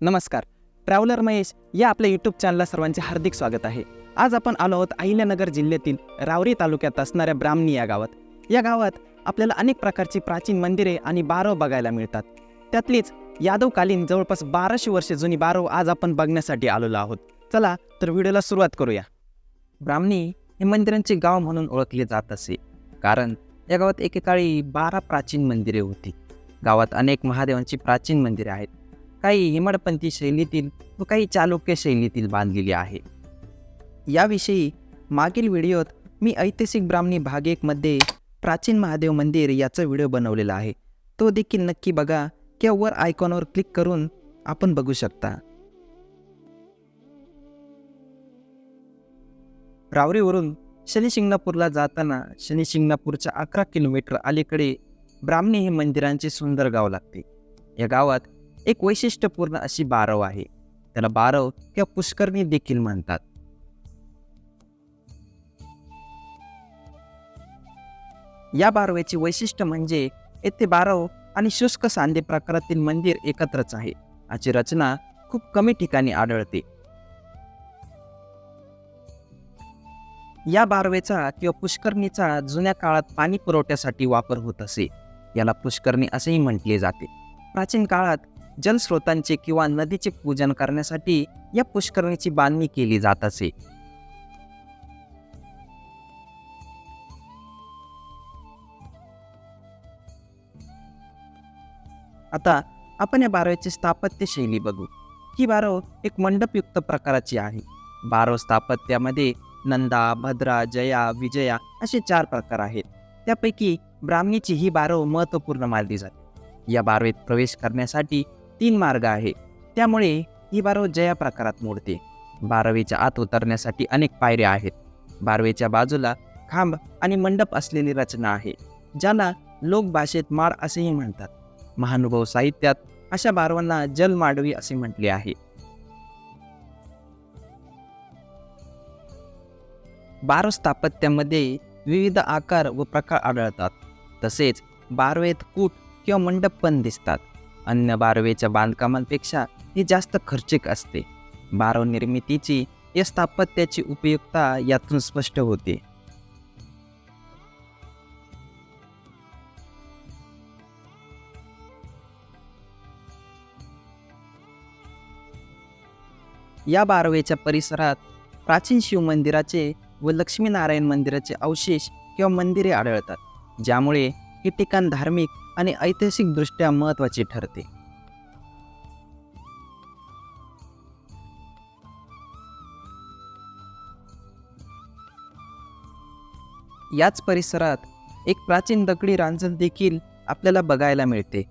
नमस्कार. ट्रॅव्हलर महेश या आपल्या यूट्यूब चॅनलला सर्वांचे हार्दिक स्वागत आहे. आज आपण आलो आहोत अहिल्यानगर जिल्ह्यातील रावरी तालुक्यात असणाऱ्या ब्राह्मणी या गावात. या गावात आपल्याला अनेक प्रकारची प्राचीन मंदिरे आणि बारव बघायला मिळतात. त्यातलीच यादवकालीन जवळपास बाराशे वर्षे जुनी बारव आज आपण बघण्यासाठी आलेलो आहोत. चला तर व्हिडिओला सुरुवात करूया. ब्राह्मणी हे मंदिरांचे गाव म्हणून ओळखले जात असे. कारण या गावात एकेकाळी बारा प्राचीन मंदिरे होती. गावात अनेक महादेवांची प्राचीन मंदिरे आहेत. काही हिमडपंथी शैलीतील व काही चालुक्य शैलीतील बांधलेली आहे. याविषयी मागील व्हिडिओत मी ऐतिहासिक ब्राह्मणी भाग एकमध्ये प्राचीन महादेव मंदिर याचा व्हिडिओ बनवलेला आहे. तो देखील नक्की बघा किंवा वर आयकॉनवर क्लिक करून आपण बघू शकता. रावरीवरून शनिशिंगणापूरला जाताना शनिशिंगणापूरच्या अकरा किलोमीटर अलीकडे ब्राह्मणी हे मंदिरांचे सुंदर गाव लागते. या गावात एक वैशिष्ट्यपूर्ण अशी बारव आहे. त्याला बारव किंवा पुष्करणी देखील म्हणतात. या बारवेची वैशिष्ट्य म्हणजे येथे बारव आणि शुष्क सांदे प्रकारातील मंदिर एकत्रच आहे. याची रचना खूप कमी ठिकाणी आढळते. या बारवेचा किंवा पुष्करणीचा जुन्या काळात पाणी पुरवठ्यासाठी वापर होत असे. याला पुष्करणी असेही म्हटले जाते. प्राचीन काळात जलस्रोतांचे किंवा नदीचे पूजन करण्यासाठी या पुष्करणीची बांधणी केली जात असे. आता आपण या बारव्याची स्थापत्य शैली बघू. ही बारव एक मंडपयुक्त प्रकाराची आहे. बारव स्थापत्यामध्ये नंदा भद्रा जया विजया असे चार प्रकार आहेत. त्यापैकी ब्राह्मणीची ही बारव महत्त्वपूर्ण मानली जाते. या बारवेत प्रवेश करण्यासाठी तीन मार्ग आहे. त्यामुळे ही बारव जया प्रकारात मोडते. बारवेच्या आत उतरण्यासाठी अनेक पायऱ्या आहेत. बारवेच्या बाजूला खांब आणि मंडप असलेली रचना आहे ज्याला लोकभाषेत माळ असेही म्हणतात. महानुभव साहित्यात अशा बारवांना जलमाडवी असे म्हटले आहे. बारो स्थापत्यामध्ये विविध आकार व प्रकार आढळतात. तसेच बारवेत कूट किंवा मंडप पण दिसतात. अन्य बारवेच्या बांधकामांपेक्षा हे जास्त खर्चिक असते. बारव निर्मितीची या स्थापत्याची उपयुक्तता यातून स्पष्ट होते. या बारवेच्या परिसरात प्राचीन शिवमंदिराचे व लक्ष्मीनारायण मंदिराचे अवशेष किंवा मंदिरे आढळतात ज्यामुळे हे ठिकाण धार्मिक आणि ऐतिहासिकदृष्ट्या महत्त्वाचे ठरते. याच परिसरात एक प्राचीन दगडी रांजण देखील आपल्याला बघायला मिळते.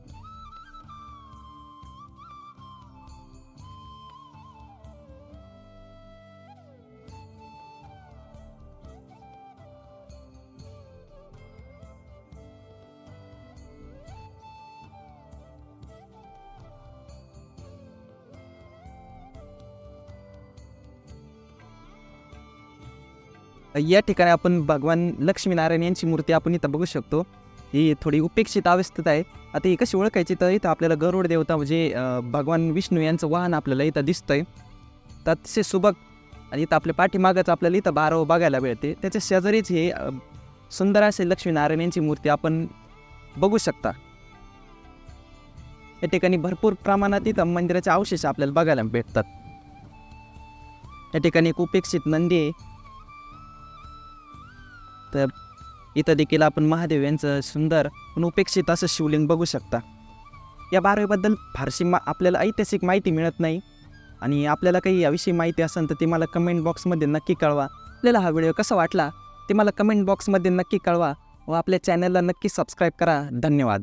या ठिकाणी आपण भगवान लक्ष्मीनारायण यांची मूर्ती आपण इथं बघू शकतो. ही थोडी उपेक्षित अवस्थेत आहे. आता ही कशी ओळखायची तर इथं आपल्याला गरुड देवता म्हणजे भगवान विष्णू यांचं वाहन आपल्याला इथं दिसतंय. तर अतिशय सुबक आणि इथं आपल्या पाठीमागच आपल्याला इथं बारव बघायला मिळते. त्याच्या शेजारीच हे सुंदर असे लक्ष्मीनारायण यांची मूर्ती आपण बघू शकता. या ठिकाणी भरपूर प्रमाणात इथं मंदिराचे अवशेष आपल्याला बघायला भेटतात. या ठिकाणी एक उपेक्षित नंदी आहे. तर इथं देखील आपण महादेव यांचं सुंदर पण उपेक्षित असं शिवलिंग बघू शकता. या बारावीबद्दल फारशी मा आपल्याला ऐतिहासिक माहिती मिळत नाही आणि आपल्याला काही याविषयी माहिती असेल तर ते मला कमेंट बॉक्समध्ये नक्की कळवा. आपल्याला हा व्हिडिओ कसा वाटला ते मला कमेंट बॉक्समध्ये नक्की कळवा व आपल्या चॅनलला नक्की सबस्क्राईब करा. धन्यवाद.